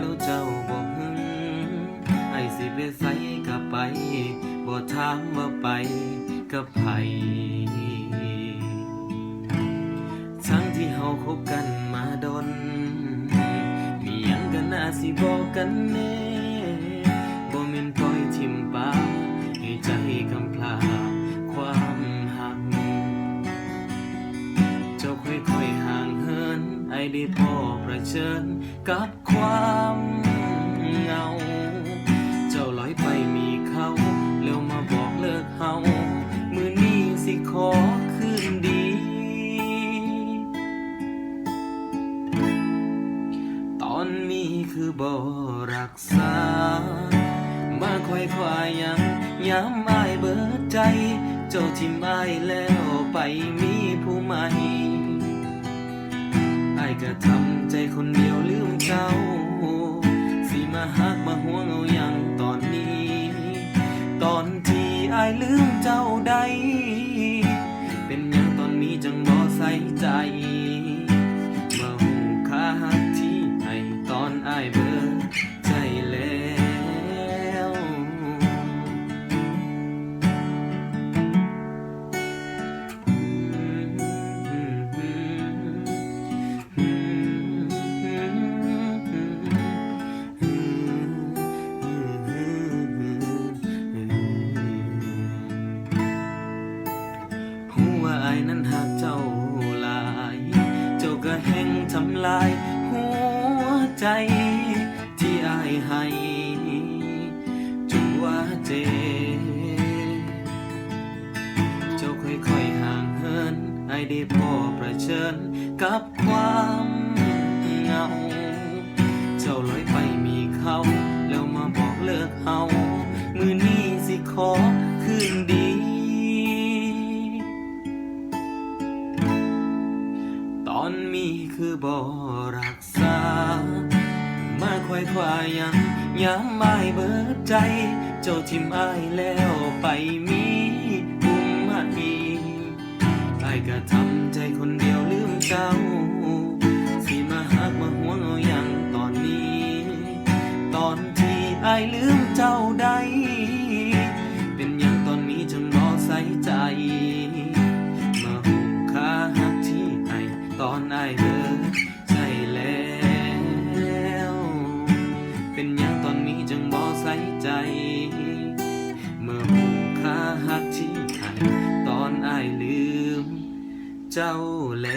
แล้วเจ้าบ่หึงไอสิไปใส่กับไปบ่ถามว่าไปกับไผทั้งที่เฮาคบกันมาดน มีหยังก็น่าสิบอกกันแน่บ่แม่นปล่อยทิ่มปาให้ใจกำพร้าความหัก เจ้าค่อยๆห่างเหิน ไอ้ได้พอประเชิญกับความเหงา เจ้าลอยไปมีเขาแล้วมาบอกเลิกเฮามือนี้สิขอคืนดี ตอนนี้คือบ่รักษา มาคอยควายยังย้ำอายเบิดใจ เจ้าทิมอายแล้วไปมีผู้ใหม่ ก็ทำใจคนเดียวลืมเจ้า สิมาหักมาห่วงเอาอย่างตอนนี้ ตอนที่อายลืมเจ้าใด เป็นอย่างตอนนี้จังบ่ใส่ใจมาหูคาหักที่ให้ตอนอายเบ แห่งทำลายหัวใจที่อายให้จนว่าเจ เจ้าค่อยๆห่างเหินไอได้พอประเชิญกับความเหงา เจ้าลอยไปมีเขา แล้วมาบอกเลิกเฮามือนี้สิขอ อนมีคือบ่รักษา มาค่อยควายยังย้ำไม่เบิดใจ เจ้าทิมอายแล้วไปมีปุ่มมาอีอก็ทำใจคนเดียวลืมเจ้า สิมาหักมาห่วงเอาอย่างตอนนี้ ตอนที่ไอลืมเจ้าใดเป็นอย่างตอนนี้จังรอใส่ใจ เจ้าแล